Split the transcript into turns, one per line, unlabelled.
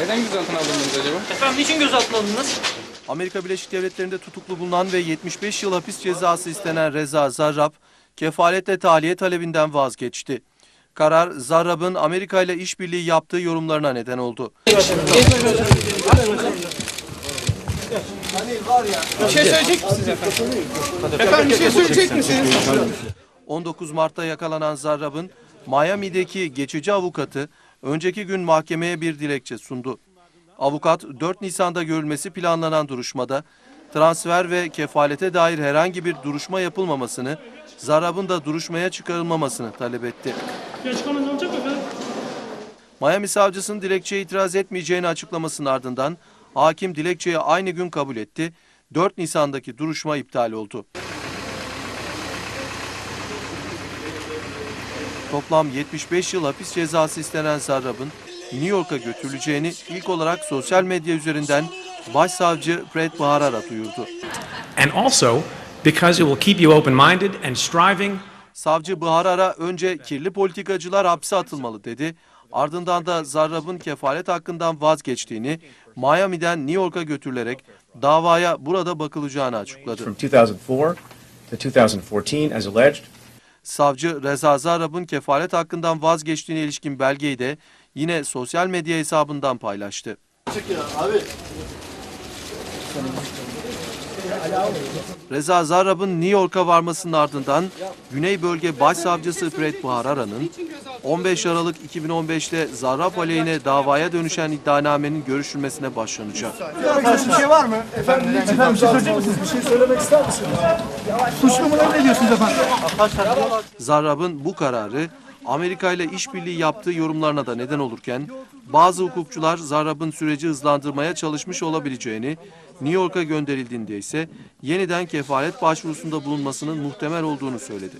Neden gözaltına alındınız acaba?
Efendim niçin gözaltına alındınız?
Amerika Birleşik Devletleri'nde tutuklu bulunan ve 75 yıl hapis cezası istenen Reza Zarrab, kefaletle tahliye talebinden vazgeçti. Karar, Zarrab'ın Amerika ile işbirliği yaptığı yorumlarına neden oldu.
Bir şey söyleyecek misiniz efendim? Efendim bir şey söyleyecek misiniz?
19 Mart'ta yakalanan Zarrab'ın Miami'deki geçici avukatı önceki gün mahkemeye bir dilekçe sundu. Avukat 4 Nisan'da görülmesi planlanan duruşmada transfer ve kefalete dair herhangi bir duruşma yapılmamasını, Zarrab'ın da duruşmaya çıkarılmamasını talep etti. Miami savcısının dilekçeye itiraz etmeyeceğini açıklamasının ardından hakim dilekçeyi aynı gün kabul etti. 4 Nisan'daki duruşma iptal oldu. Toplam 75 yıl hapis cezası istenen Sarrab'ın New York'a götürüleceğini ilk olarak sosyal medya üzerinden Başsavcı Fred Baharara duyurdu.
and also because it will keep you open minded and striving
Savcı Baharara önce kirli politikacılar hapse atılmalı dedi. Ardından da Zarrab'ın kefalet hakkından vazgeçtiğini, Miami'den New York'a götürülerek davaya burada bakılacağını açıkladı.
from 2004 to 2014 as alleged.
Savcı Reza Zarrab'ın kefalet hakkından vazgeçtiğine ilişkin belgeyi de yine sosyal medya hesabından paylaştı. Reza Zarrab'ın New York'a varmasının ardından Güney Bölge Başsavcısı Fred Baharara'nın 15 Aralık 2015'te Zarrab aleyhine davaya dönüşen iddianamenin görüşülmesine başlanacak.
Bir şey var mı? Efendim, efendim bir şey söyleyecek misiniz? Bir şey söylemek ister misiniz? Suçlu mu ne diyorsunuz efendim?
Zarrab'ın bu kararı Amerika ile işbirliği yaptığı yorumlarına da neden olurken bazı hukukçular Zarrab'ın süreci hızlandırmaya çalışmış olabileceğini, New York'a gönderildiğinde ise yeniden kefalet başvurusunda bulunmasının muhtemel olduğunu söyledi.